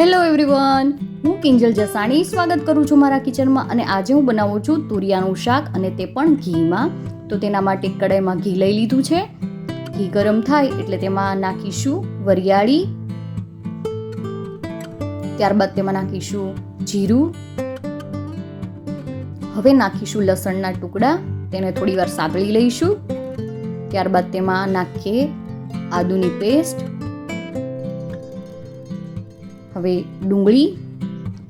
Hello everyone હું કિંજલ જસાણી. સ્વાગત કરું છું મારા કિચનમાં અને આજે હું બનાવું છું તુરિયાનું શાક અને તે પણ ઘીમાં. તો તેના માટે કડાઈમાં ઘી લઈ લીધું છે. ઘી ગરમ થાય એટલે તેમાં નાખીશું વરિયાળી. ત્યારબાદ તેમાં નાખીશું જીરું. હવે નાખીશું લસણના ટુકડા. તેને થોડી વાર સાતળી લઈશું. ત્યારબાદ તેમાં નાખીએ આદુની પેસ્ટ. હવે ડુંગળી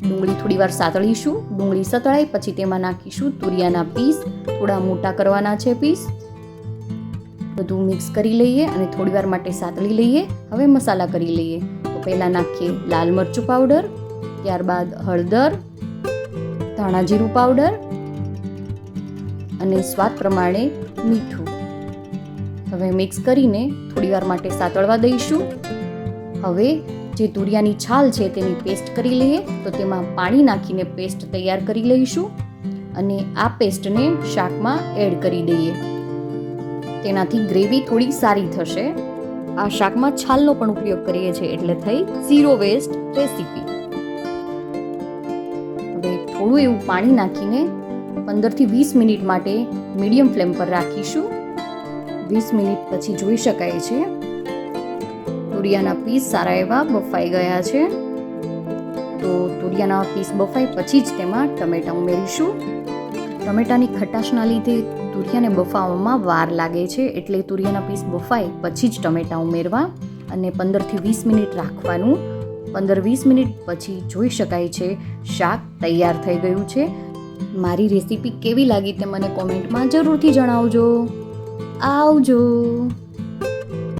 ડુંગળી થોડીવાર સાતળીશું. ડુંગળી સતળાય, પછી તેમાં નાખીશું તુરિયાના પીસ. થોડા મોટા કરવાના છે પીસ. બધું મિક્સ કરી લઈએ અને થોડીવાર માટે સાતળી લઈએ. હવે મસાલા કરી લઈએ. તો પહેલાં નાખીએ લાલ મરચું પાવડર, ત્યારબાદ હળદર, ધાણા જીરું પાવડર અને સ્વાદ પ્રમાણે મીઠું. હવે મિક્સ કરીને થોડીવાર માટે સાતળવા દઈશું. હવે જે તુરિયાની છાલ છે તેની પેસ્ટ કરી લઈએ, તો તેમાં પાણી નાખીને પેસ્ટ તૈયાર કરી લઈશું અને આ પેસ્ટને શાકમાં એડ કરી દઈએ. તેનાથી ગ્રેવી થોડી સારી થશે. આ શાકમાં છાલનો પણ ઉપયોગ કરીએ છીએ એટલે થઈ ઝીરો વેસ્ટ રેસીપી. હવે થોડું એવું પાણી નાખીને પંદરથી વીસ મિનિટ માટે મીડિયમ ફ્લેમ પર રાખીશું. વીસ મિનિટ પછી જોઈ શકાય છે. તુરિયાના પીસ સારા એવા બફાઈ ગયા છે. તો તુરિયાના પીસ બફાઈ પછી જ તેમાં ટમેટાં ઉમેરીશું. ટમેટાની ખટાશના લીધે તુરિયાને બફાવવામાં વાર લાગે છે, એટલે તુરિયાના પીસ બફાય પછી જ ટમેટાં ઉમેરવા અને પંદરથી વીસ મિનિટ રાખવાનું. પંદર વીસ મિનિટ પછી જોઈ શકાય છે, શાક તૈયાર થઈ ગયું છે. મારી રેસીપી કેવી લાગી તે મને કોમેન્ટમાં જરૂરથી જણાવજો. આવજો.